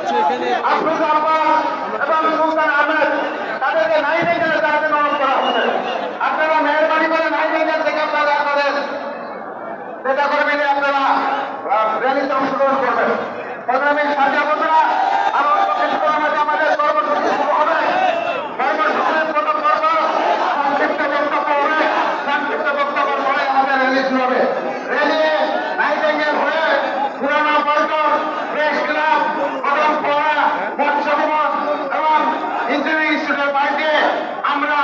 হচ্ছে এখানে আফরোজ আব্বাস এবং সুলতান আহমেদ তাদেরকে নাই দেখে তাদেরকে নরম করা হচ্ছে আপনারা মেহরবানি করে নাই দেখে থেকে আপনারা আপনাদের নেতা কর্মীদের আপনারা আহ, র্যালিতে অংশগ্রহণ করবেন প্রধানমন্ত্রী সাজা বন্ধুরা আরও অল্প কিছুক্ষণের মধ্যে আমাদের কর্মসূচি শুরু হবে কর্মসূচির প্রথম পর্ব সংক্ষিপ্ত বক্তব্য হবে সংক্ষিপ্ত বক্তব্যের পরে আমাদের র্যালি শুরু হবে র্যালি নাইটেঙ্গেল হয়ে পুরানো পল্টন প্রেস ক্লাব কদম পোড়া মৎস্য ভবন এবং ইঞ্জিনিয়ারিং ইনস্টিটিউটের বাড়িতে আমরা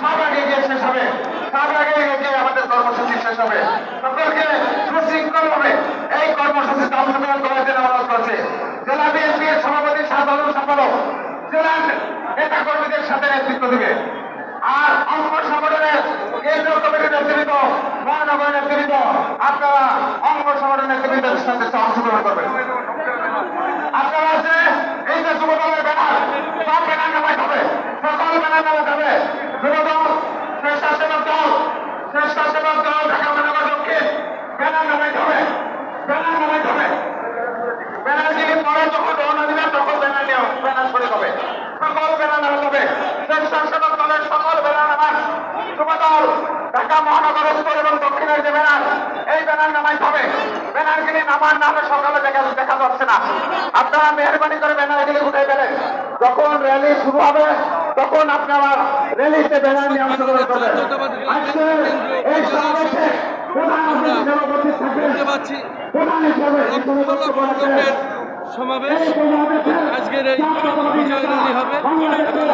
সব আগে গিয়ে শেষ হবে সব আগে গিয়ে আমাদের কর্মসূচি শেষ হবে সকলকে সুশৃঙ্খল হবে এই কাউন্সিলর জন্য অনুরোধ করছে জেলা বিএনপির সভাপতি সাধারণ সম্পাদক জেলা নেতা কর্মীদের সাথে নেতৃত্ব দিবে আর অঙ্ক সংগঠনের কেন্দ্রীয় কমিটির নেতৃত্ব মহানগর নেতৃত্ব আপনারা অঙ্গ সংগঠনের নেতৃত্বের সাথে অংশগ্রহণ করবেন আপনারা আছে এই যে যুবদলের ব্যানার সব ব্যানার নামাইতে হবে সকল ব্যানার নামাইতে হবে যুবদল স্বেচ্ছাসেবক দল স্বেচ্ছাসেবক দল ঢাকা মহানগর দক্ষিণ ব্যানার নামাইতে হবে ব্যানার নামাইতে হবে ব্যানার দিয়ে পরে যখন রওনা দিবেন তখন ব্যানার নিয়ে ব্যানার সরে যাবে সকল ব্যানার নামাতে হবে স্বেচ্ছাসেবক দলের সকল ব্যানার নামান যুবদল ঢাকা মহানগর উত্তর এবং দক্ষিণের যে ব্যানার এই ব্যানার নামাইতে হবে ব্যানারগুলি নামান না হলে সকালে দেখা দেখা যাচ্ছে না। আপনারা মেহরবানি করে ব্যানারগুলি উঠে ফেলেন। যখন র্যালি শুরু হবে তখন আপনারা র্যালিতে ব্যানার নিয়ে অংশগ্রহণ করবেন। আজকে এই সমাবেশে প্রধান হিসেবে উপস্থিত থাকবেন। প্রধান হিসেবে সমাবেশে। সমাবেশ আজকের এই বিজয় র্যালি হবে। এবং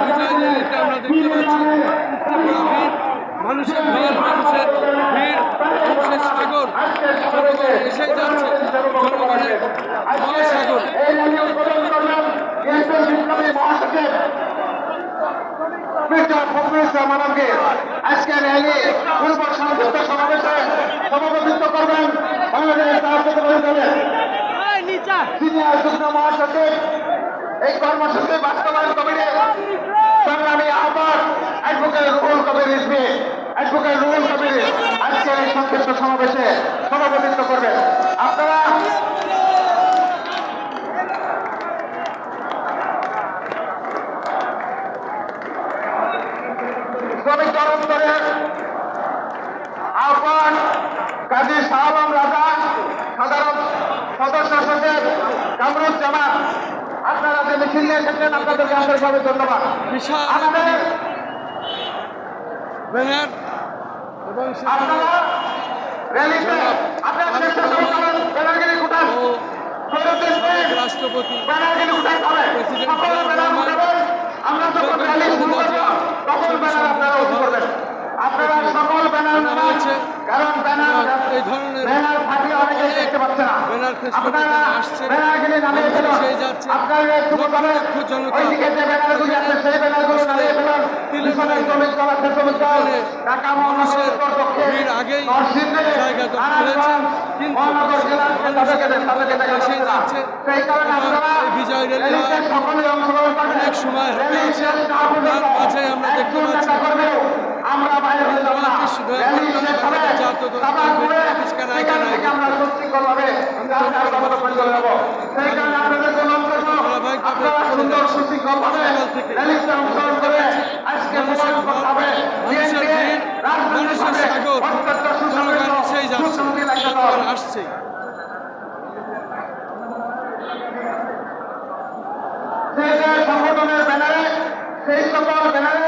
বিজয় র্যালিতে আমরা দেখতে পাচ্ছি ত্রিপুরা ভিড় মানুষের ভিড় মানুষের সাগর। জনগণ এসে যাচ্ছে। জনগণের মহাসাগর। এই র্যালি করলেন বিএনপির বিপ্লবী মহাসচিব মির্জা ফখরুল ইসলাম আলমগীর আজকে র্যালি পূর্ব সংযুক্ত সমাবেশে সভাপতিত্ব করবেন বাংলাদেশ জাতীয়তাবাদী দলের সিনিয়র যুগ্ম মহাসচিব। এই কর্মসূচি বাস্তবায়ন কমিটির সংগ্রামী আহ্বান অ্যাডভোকেট রুহুল কবির রিজভি। অ্যাডভোকেট রুহুল কবির আজকের এই সভাপতিত্ব করবেন। আপনারা শ্রমিক দপ্তরের মিছিল এসেছেন আপনাদেরকে আন্তরিকভাবে ধন্যবাদ। আমাদের আপনারা র্যালিতে ও ফেরত দেশে রাষ্ট্রপতি ব্যানারগিরি উঠাতে হবে। সকল ব্যানার উঠাবেন আমরা যখন র্যালি শুরু করব তখন ব্যানার আপনারা উঠে করবেন আপনারা সকল ব্যানার নামান কারণ ব্যানার এই ধরনের ব্যানার থাকলে অনেকেই দেখতে পাচ্ছে না ব্যানার এখানে আসছে। ব্যানারগুলি নামিয়ে ফেলুন যাচ্ছে। আপনারা একটু বলবেন লক্ষ জনতা। ওইদিকে যে ব্যানারগুলি আছে সেই ব্যানারগুলো নামিয়ে ফেলুন তিলে মিশনের তিলে শ্রমিক দল আছে শ্রমিক দল এখানে ঢাকা মহানগর উত্তর দক্ষিণ আগেই জায়গা দখল হয়েছে। কিন্তু মহানগর জেলার তাদেরকে তাদেরকে দেখা যাচ্ছে সেই কারণে আপনারা বিজয় অংশগ্রহণ করবেন অনেক সময় হাতে আছে। তার আমরা দেখতে পাচ্ছি। আমরা বাইরে হয়ে যাব না। র্যালি শেষ হবে। জাতীয় ঘুরে সেখান থেকে আমরা সুশৃঙ্খলভাবে যাত্রার গমন চলে যাব সেই কারণে আপনাদের অনুরোধ আপনারা সুন্দর সুশৃঙ্খলভাবে সকাল থেকে র্যালিতে অংশগ্রহণ করে আজকে হবে। অত্যন্ত সুসংগঠিত, সুশৃঙ্খল আসছে। যে যে সংগঠনের ব্যানারে সেই সকল ব্যানারে